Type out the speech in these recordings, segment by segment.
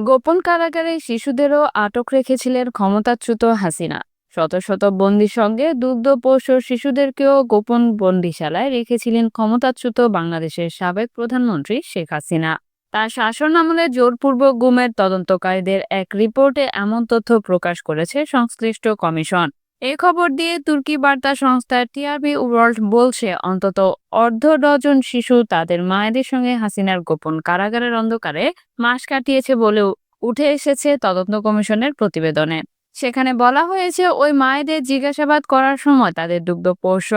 গোপন কারাগারে শিশুদেরও আটক রেখেছিলেন ক্ষমতাচ্যুত হাসিনা। শত শত বন্দির সঙ্গে দুগ্ধ পোষ্য শিশুদেরকেও গোপন বন্দিশালায় রেখেছিলেন ক্ষমতাচ্যুত বাংলাদেশের সাবেক প্রধানমন্ত্রী শেখ হাসিনা। তার শাসন আমলে জোরপূর্বক গুমের তদন্তকারীদের এক রিপোর্টে এমন তথ্য প্রকাশ করেছে সংশ্লিষ্ট কমিশন। এই খবর দিয়ে তুর্কি বার্তা সংস্থা টিআরবি ওয়ার্ল্ড বলছে, অন্তত অর্ধ ডজন শিশু তাদের মায়েদের সঙ্গে হাসিনার গোপন কারাগারের অন্ধকারে মাস কাটিয়েছে বলেও উঠে এসেছে তদন্ত কমিশনের প্রতিবেদনে। সেখানে বলা হয়েছে, ওই মায়েদের জিজ্ঞাসাবাদ করার সময় তাদের দুগ্ধ পোষ্য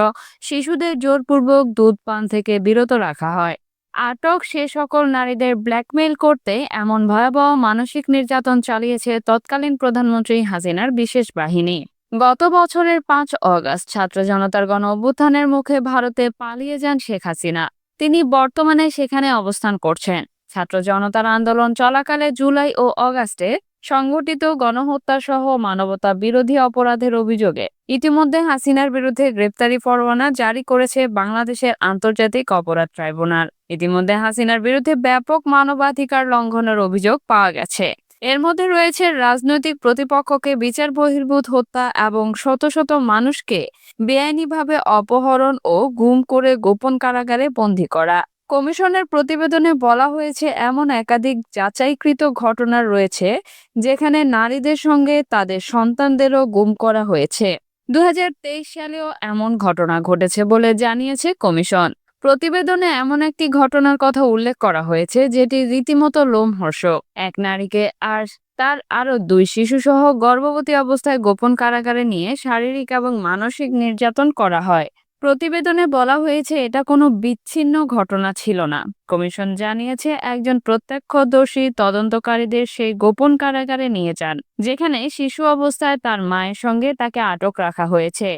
শিশুদের জোরপূর্বক দুধ পান থেকে বিরত রাখা হয়। আটক সে সকল নারীদের ব্ল্যাকমেইল করতে এমন ভয়াবহ মানসিক নির্যাতন চালিয়েছে তৎকালীন প্রধানমন্ত্রী হাসিনার বিশেষ বাহিনী। গত বছরের পাঁচ অগস্ট ছাত্র জনতার গণ অভ্যুত্থানের মুখে ভারতে পালিয়ে যান শেখ হাসিনা। তিনি বর্তমানে সেখানে অবস্থান করছেন। ছাত্র জনতার আন্দোলন চলাকালে জুলাই ও অগাস্টে সংগঠিত গণহত্যা সহ মানবতা বিরোধী অপরাধের অভিযোগে ইতিমধ্যে হাসিনার বিরুদ্ধে গ্রেপ্তারি পরোয়ানা জারি করেছে বাংলাদেশের আন্তর্জাতিক অপরাধ ট্রাইব্যুনাল। ইতিমধ্যে হাসিনার বিরুদ্ধে ব্যাপক মানবাধিকার লঙ্ঘনের অভিযোগ পাওয়া গেছে। এর মধ্যে রয়েছে রাজনৈতিক প্রতিপক্ষকে বিচার বহির্ভূত হত্যা এবং শত শত মানুষকে বেআইনিভাবে অপহরণ ও গুম করে গোপন কারাগারে বন্দী করা। কমিশনের প্রতিবেদনে বলা হয়েছে, এমন একাধিক যাচাইকৃত ঘটনা রয়েছে যেখানে নারীদের সঙ্গে তাদের সন্তানদেরও গুম করা হয়েছে। দু হাজার তেইশ সালেও এমন ঘটনা ঘটেছে বলে জানিয়েছে কমিশন। প্রতিবেদনে এমন একটি ঘটনার কথা উল্লেখ করা হয়েছে, যেটি রীতিমতো লোমহর্ষক। এক নারীকে আর তার আরও দুই শিশুসহ গর্ভবতী অবস্থায় গোপন কারাগারে নিয়ে শারীরিক এবং মানসিক নির্যাতন করা হয়। প্রতিবেদনে বলা হয়েছে, এটা কোনো বিচ্ছিন্ন ঘটনা ছিল না। কমিশন জানিয়েছে, একজন প্রত্যক্ষদর্শী তদন্তকারীদের সেই গোপন কারাগারে নিয়ে যান, যেখানে শিশু অবস্থায় তার মায়ের সঙ্গে তাকে আটক রাখা হয়েছে।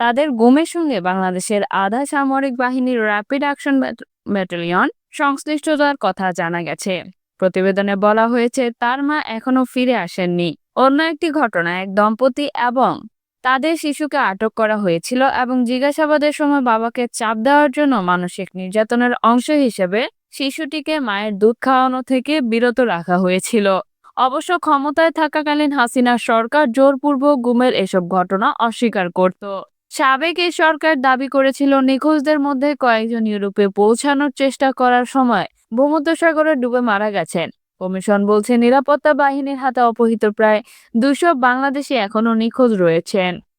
তাদের গুমের সঙ্গে বাংলাদেশের আধা সামরিক বাহিনীর র্যাপিড অ্যাকশন ব্যাটালিয়ন সংশ্লিষ্টতার কথা জানা গেছে। প্রতিবেদনে বলা হয়েছে, তার মা এখনও ফিরে আসেননি। অন্য একটি ঘটনা এক দম্পতি এবং তাদের শিশুকে আটক করা হয়েছিল এবং জিজ্ঞাসাবাদের সময় বাবাকে চাপ দেওয়ার জন্য মানসিক নির্যাতনের অংশ হিসেবে শিশুটিকে মায়ের দুধ খাওয়ানো থেকে বিরত রাখা হয়েছিল। অবশ্য ক্ষমতায় থাকাকালীন হাসিনা সরকার জোরপূর্বক গুমের এসব ঘটনা অস্বীকার করত। সাবেক এই সরকার দাবি করেছিল নিখোঁজদের মধ্যে কয়েকজন ইউরোপে পৌঁছানোর চেষ্টা করার সময় ভূমধ্যসাগরে ডুবে মারা গেছেন। কমিশন বলছে নিরাপত্তা বাহিনীর হাতে অপহৃত প্রায় দুশো বাংলাদেশি এখনও নিখোঁজ রয়েছেন।